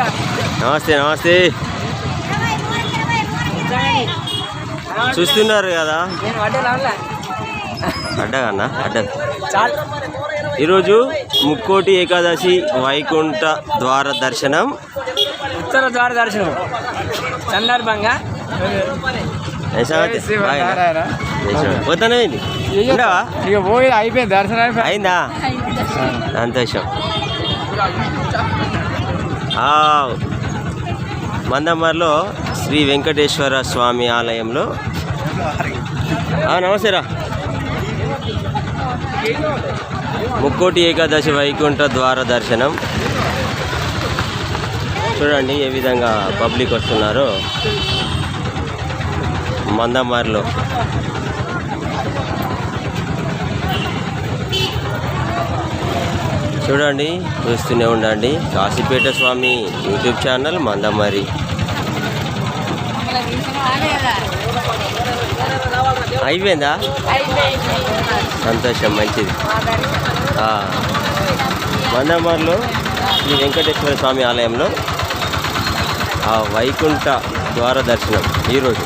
నమస్తే నమస్తే. చూస్తున్నారు కదా? అడ్డగన్నా అడ్డ. ఈరోజు ముక్కోటి ఏకాదశి వైకుంఠ ద్వార దర్శనం. ఉత్తర ద్వార దర్శనం. సందర్భంగా ఇక పోయి అయిపోయింది దర్శనం అయిపోయింది. అయిందా? సంతోషం. మందమర్లో శ్రీ వెంకటేశ్వర స్వామి ఆలయంలో. నమస్తే రా. ముక్కోటి ఏకాదశి వైకుంఠ ద్వార దర్శనం. చూడండి ఏ విధంగా పబ్లిక్ వస్తున్నారో. మందమారిలో. చూడండి చూస్తూనే ఉండండి. Kasipet Swamy YouTube channel Mandamarri. అయిపోయిందా? సంతోషం మంచిది. మందమారిలో శ్రీ వెంకటేశ్వర స్వామి ఆలయంలో ఆ వైకుంఠ ద్వార దర్శనం ఈరోజు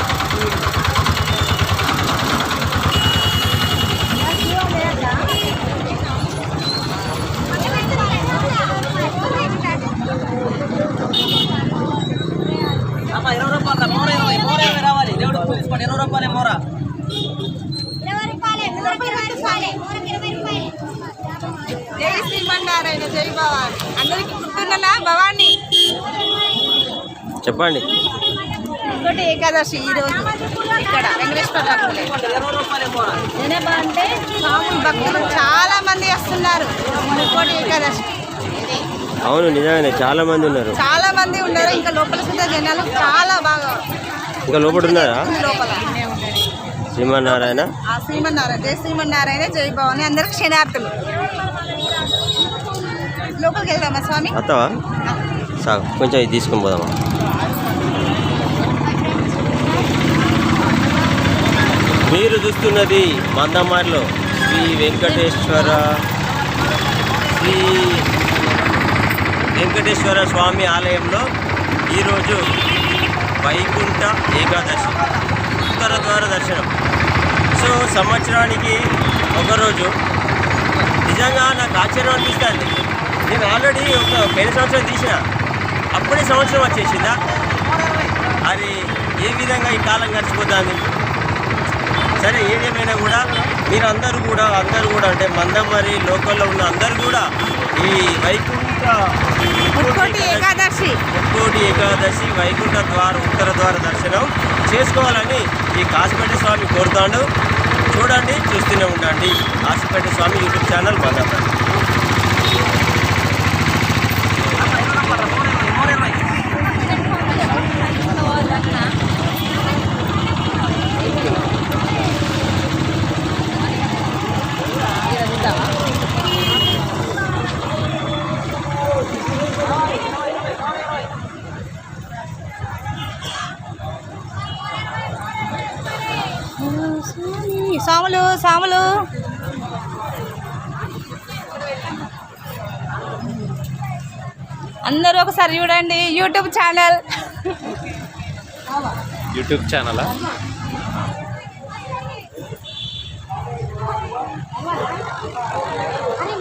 ఇరవై రూపాయలు మూర ఇరవై మూర ఇరవై రావాలి దేవుడు తీసుకోండి ఇరవై రూపాయలే మూర జై శ్రీమన్నారాయణ జై భవాని అందరికి గుర్తున్నలా భవాని? చెప్పండి. ఇంకోటి ఏకాదశి ఈ రోజు ఇక్కడ వెంకటేశ్వర మూర అంటే స్వామి భక్తులు చాలా మంది వస్తున్నారు. ఇంకోటి ఏకాదశి. అవును నిజంగానే చాలా మంది ఉన్నారు. చాలా మంది ఉన్నారు. ఇంకా లోపల సుద్ధ జనాలు చాలా బాగా ఇంకా లోపల ఉన్నారా? ఉంది లోపల. శ్రీమన్నారాయణ? ఆ శ్రీమన్నారాయణ జై శ్రీమన్నారాయణ జై భవాని. అందరికి క్షణార్థులు లోపలికి వెళ్దామా స్వామి? అత్తవా సాగు. కొంచెం ఇది తీసుకొని పోదామా? మీరు చూస్తున్నది మందమారిలో శ్రీ వెంకటేశ్వర శ్రీ వెంకటేశ్వర స్వామి ఆలయంలో ఈరోజు వైకుంఠ ఏకాదశి ఉత్తర ద్వార దర్శనం. సో సంవత్సరానికి ఒకరోజు. నిజంగా నాకు ఆశ్చర్యం అనిపిస్తుంది. నేను ఆల్రెడీ ఒక పెళ్ళి సంవత్సరం తీసిన. అప్పుడే సంవత్సరం వచ్చేసిందా? అది ఏ విధంగా ఈ కాలం గడిచిపోతుంది? సరే ఏదేమైనా కూడా మీరు అందరూ కూడా అందరూ కూడా అంటే మందమరి లోకల్లో ఉన్న అందరూ కూడా ఈ వైకుంఠ ఏకాదశి. ముక్కోటి ఏకాదశి వైకుంఠ ద్వార ఉత్తర ద్వార దర్శనం చేసుకోవాలని ఈ కాశీపేట స్వామి కోరుతాడు. చూడండి చూస్తూనే ఉండండి. Kasipet Swamy YouTube channel Mandamarri. సాములు సాములు అందరూ ఒకసారి చూడండి యూట్యూబ్ ఛానల్. యూట్యూబ్ ఛానలా?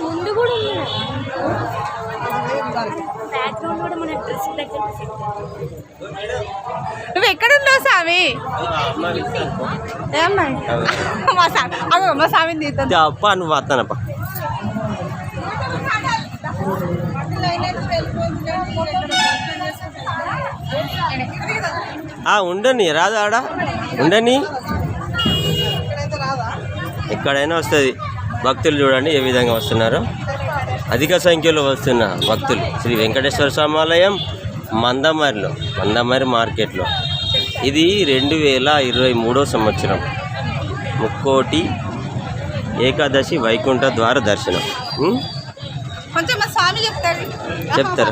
ముందు కూడా కూడా మన డ్రెస్ దగ్గర సెట్ నువ్వు ఎక్కడున్నావు స్వామి? ఏమ్మాయి మా స్వామి అగో మా స్వామిని తీద్దాం. అప్ప నువ్వు వస్తానప్ప ఆ, ఉండని రాదు ఆడ? ఉండని? ఎక్కడైనా వస్తుంది. భక్తులు చూడండి ఏ విధంగా వస్తున్నారు. అధిక సంఖ్యలో వస్తున్న భక్తులు శ్రీ వెంకటేశ్వర స్వామి ఆలయం మందమరిలో మందమరి మార్కెట్లో. ఇది రెండు వేల ఇరవై మూడో సంవత్సరం. ముక్కోటి ఏకాదశి వైకుంఠ ద్వార దర్శనం. చెప్తారు.